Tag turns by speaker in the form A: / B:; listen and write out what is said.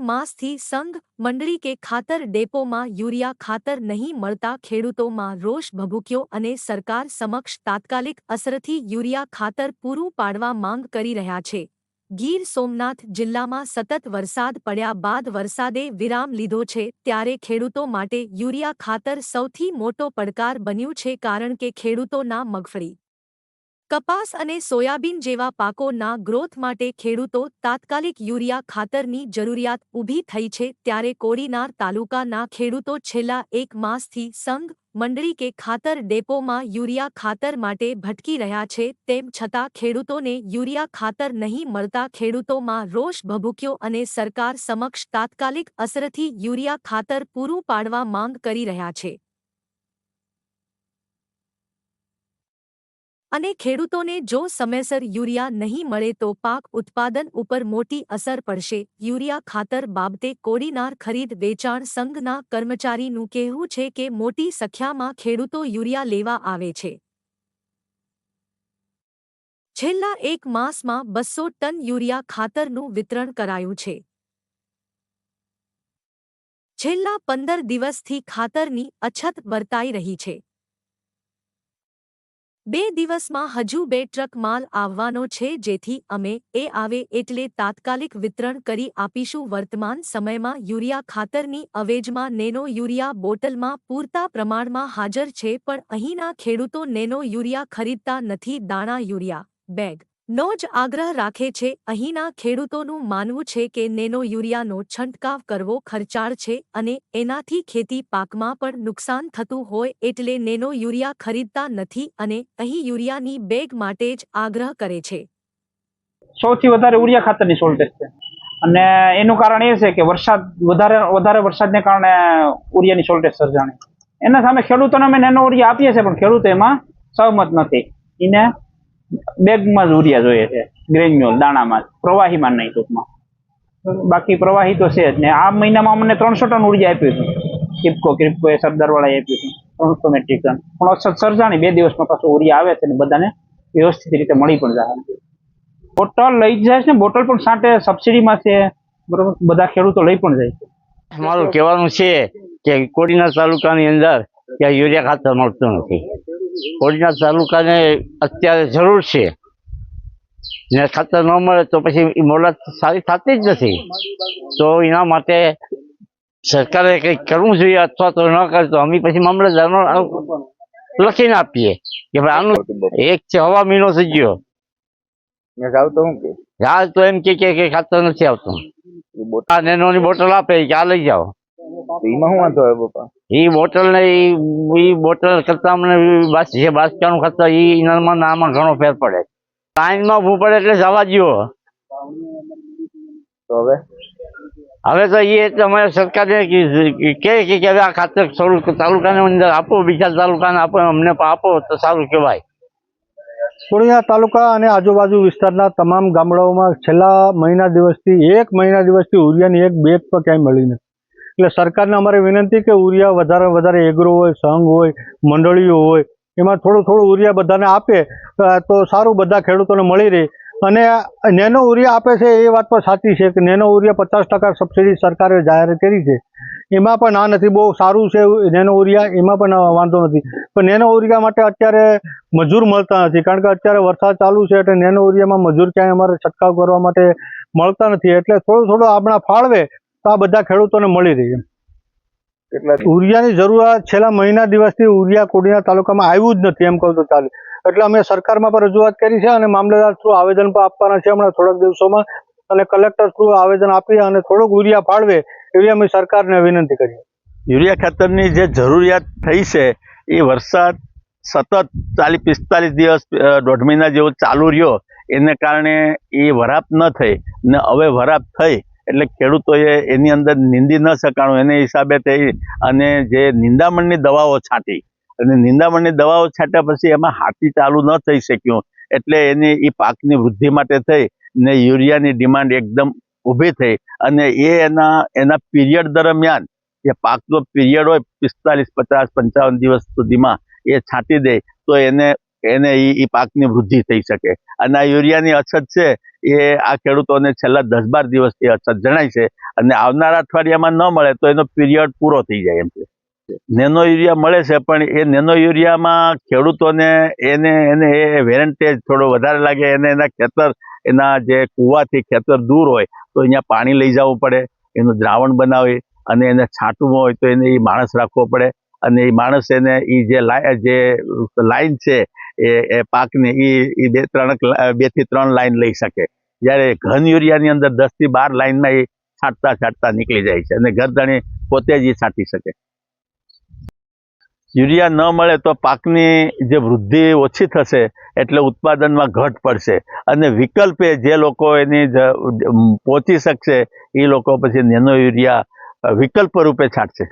A: માસથી સંઘ મંડળી કે ખાતર ડેપોમાં યુરિયા ખાતર નહીં મળતા ખેડૂતોમાં રોષ ભભૂક્યો અને સરકાર સમક્ષ તાત્કાલિક અસરથી યુરિયા ખાતર પૂરું પાડવા માંગ કરી રહ્યા છે. ગીર સોમનાથ જિલ્લામાં સતત વરસાદ પડ્યા બાદ વરસાદે વિરામ લીધો છે ત્યારે ખેડૂતો માટે યુરિયા ખાતર સૌથી મોટો પડકાર બન્યું છે કારણ કે ખેડૂતોના મગફળી કપાસ અને સોયાબીન જેવા પાકોના ગ્રોથ માટે ખેડૂતો તાત્કાલિક યુરિયા ખાતરની જરૂરિયાત ઊભી થઈ છે ત્યારે કોડીનાર તાલુકાના ખેડૂતો છેલ્લા એક માસથી સંઘ, મંડળી કે ખાતર ડેપોમાં યુરિયા ખાતર માટે ભટકી રહ્યા છે તેમ છતાં ખેડૂતોને યુરિયા ખાતર નહીં મળતા ખેડૂતોમાં રોષ ભભૂક્યો અને સરકાર સમક્ષ તાત્કાલિક અસરથી યુરિયા ખાતર પૂરું પાડવા માંગ કરી રહ્યા છે. અને ખેડૂતોને જો સમયસર યુરિયા નહીં મળે તો પાક ઉત્પાદન ઉપર મોટી અસર પડશે. યુરિયા ખાતર બાબતે કોડીનાર ખરીદ વેચાણ સંઘના કર્મચારીનું કહેવું છે કે મોટી સંખ્યામાં ખેડૂતો યુરિયા લેવા આવે છે. છેલ્લા એક માસમાં બસો ટન યુરિયા ખાતરનું વિતરણ કરાયું છે. છેલ્લા પંદર દિવસથી ખાતરની અછત વર્તાઈ રહી છે. બે દિવસમાં હજુ બે ટ્રક માલ આવવાનો છે જેથી અમે એ આવે એટલે તાત્કાલિક વિતરણ કરી આપીશું. વર્તમાન સમયમાં યુરિયા ખાતરની અવેજમાં નેનો યુરિયા બોટલમાં પૂરતા પ્રમાણમાં હાજર છે પણ અહીંના ખેડૂતો નેનો યુરિયા ખરીદતા નથી. દાણા યુરિયા, બેગ નો જ આગ્રહ રાખે છે, અહીંના ખેડૂતોનું માનવું છે કે નેનો યુરિયાનો છંટકાવ કરવો ખર્ચાળ છે અને એનાથી ખેતી પાકમાં પણ નુકસાન થતું હોય એટલે નેનો યુરિયા ખરીદતા નથી અને અહીં યુરિયાની બેગ માટે જ આગ્રહ કરે છે.
B: સૌથી વધારે યુરિયા ખાતરની શોર્ટેજ છે. અને એનું કારણ એ છે કે વરસાદ, વધારે વધારે વરસાદને કારણે ઉરિયાની શોર્ટેજ સર્જાણી. એના સામે ખેડૂતોને અમે નેનો યુરિયા આપીએ છીએ, પણ ખેડૂતો એમાં સહમત નથી. એને બેગમાં જ જોઈએ છે ગ્રેન્યુઅલ દાણામાં પ્રવાહીમાં નહીં ટૂંકમાં. બાકી પ્રવાહી તો છે જ ને, આ મહિનામાં અમને ત્રણસો ટન ઊર્જા આપ્યું હતું કિપકો કિપકો એ સરદારવાળાએ આપ્યું હતું, ત્રણસો મેટ્રિક ટન. પણ અછત સર્જાણી બે દિવસમાં પાછું ઉરિયા આવે છે ને બધાને વ્યવસ્થિત રીતે મળી પણ જાય. બોટલ લઈ જાય છે ને, બોટલ પણ સાથે સબસિડીમાં છે, બરોબર? બધા ખેડૂતો લઈ પણ જાય છે.
C: મારું કહેવાનું છે કે કોડીના તાલુકાની અંદર ત્યાં યુરિયા ખાતર મળતું નથી. કોડીનાર તાલુકાને અત્યારે જરૂર છે. ને ખાતર ન મળે તો પછી મોલત સારી થતી જ નથી. તો એના માટે સરકારે કંઈક કરવું જોઈએ અથવા તો ન કરે તો અમે પછી મામલતદારનો લખીને આપીએ. કે ભાઈ આનું એક છે હવા મહિનો થઈ ગયો. હાલ તો એમ કે કે ખાતર નથી આવતું. નેનોની બોટલ આપે કે આ લઈ જાઓ.
D: એમાં શું વાંધો આવે પપ્પા
C: એ બોટલ ને ઈ બોટલ કરતા અમને બાસ જે બાસ્કાનું ખાતા ઈ ઇનરમાં નામાં ઘણો ફેર પડે. લાઈનમાં ઊભું પડે એટલે જવા દ્યો.
D: તો હવે?
C: હવે તો એ અમારે સરકારે કહે કે કે હવે આ ખાતર થોડુંક તાલુકાની અંદર આપો બીજા તાલુકાને આપો અમને પણ આપો તો સારું કહેવાય.
E: પૂર્ણિયા તાલુકા અને આજુબાજુ વિસ્તારના તમામ ગામડાઓમાં છેલ્લા મહિના દિવસથી એક મહિના દિવસથી ઉરિયાની એક બેગ પણ ક્યાંય મળી નથી. એટલે સરકારને અમારે વિનંતી કે ઉરિયા વધારે વધારે એગ્રો હોય, સંઘ હોય, મંડળીઓ હોય, એમાં થોડું થોડું ઉરિયા બધાને આપે તો સારું બધા ખેડૂતોને મળી રહે. અને નેનો ઉરિયા આપે છે એ વાત પણ સાચી છે કે નેનો ઉરિયા પચાસ ટકા સબસિડી સરકારે જાહેર કરી છે. એમાં પણ ના નથી, બહુ સારું છે નેનો ઉરિયા, એમાં પણ વાંધો નથી. પણ નેનો ઉરિયા માટે અત્યારે મજૂર મળતા નથી, કારણ કે અત્યારે વરસાદ ચાલુ છે એટલે નેનો ઉરિયામાં મજૂર ક્યાંય અમારે છંટકાવ કરવા માટે મળતા નથી. એટલે થોડું થોડું આપણા ફાળવે તો આ બધા ખેડૂતોને મળી રહી એમ.
D: યુરિયાની
E: ઉરિયાની જરૂરિયાત છેલ્લા મહિના દિવસથી ઉરિયા કોડીના તાલુકામાં આવ્યું જ નથી એમ કહું તો ચાલે. એટલે અમે સરકારમાં પણ રજૂઆત કરી છે અને મામલેદાર થ્રુ આવેદન પણ આપવાના છે હમણાં થોડાક દિવસોમાં અને કલેક્ટર થ્રુ આવેદન આપી અને થોડુંક ઉરિયા ફાળવે એવી અમે સરકારને વિનંતી કરીએ
F: યુરિયા ખાતરની જે જરૂરિયાત થઈ છે એ વરસાદ સતત ચાલીસ પિસ્તાલીસ દિવસ દોઢ મહિના જેવો ચાલુ રહ્યો. એને કારણે એ વરાપ ન થઈ ને હવે વરાપ થઈ. એટલે ખેડૂતોએ એની અંદર નીંદી ન શકાણું. એને હિસાબે થઈ અને જે નિંદામણની દવાઓ છાંટી, અને નિંદામણની દવાઓ છાંટ્યા પછી એમાં હાથી ચાલુ ન થઈ શક્યું, એટલે એની એ પાકની વૃદ્ધિ માટે થઈ ને યુરિયાની ડિમાન્ડ એકદમ ઊભી થઈ. અને એ એના એના પીરિયડ દરમિયાન, જે પાકનો પીરિયડ હોય પિસ્તાલીસ, પચાસ, પંચાવન દિવસ સુધીમાં એ છાંટી દે, તો એને એને એ પાકની વૃદ્ધિ થઈ શકે. અને આ યુરિયાની અછત છે, એ આ ખેડૂતોને છેલ્લા દસ બાર દિવસથી અછત જણાય છે. અને આવનારા અઠવાડિયામાં ન મળે તો એનો પીરિયડ પૂરો થઈ જાય એમ છે. નેનો યુરિયા મળે છે, પણ એ નેનો યુરિયામાં ખેડૂતોને એને એને એ વેરંટેજ થોડો વધારે લાગે. એને એના ખેતર, એના જે કૂવાથી ખેતર દૂર હોય, તો અહીંયા પાણી લઈ જવું પડે, એનું દ્રાવણ બનાવી અને એને છાંટવું હોય તો એને એ માણસ રાખવો પડે. અને એ માણસ એને એ જે જે લાઈન છે, એ એ પાકની એ એ બે ત્રણ, બેથી ત્રણ લાઈન લઈ શકે. જ્યારે ઘન યુરિયાની અંદર દસથી બાર લાઈનમાં એ છાંટતા છાંટતા નીકળી જાય છે અને ગરદણી પોતે જ એ છાંટી શકે. યુરિયા ન મળે તો પાકની જે વૃદ્ધિ ઓછી થશે, એટલે ઉત્પાદનમાં ઘટ પડશે. અને વિકલ્પે જે લોકો એની પહોંચી શકશે એ લોકો પછી નેનો યુરિયા વિકલ્પ રૂપે છાંટશે.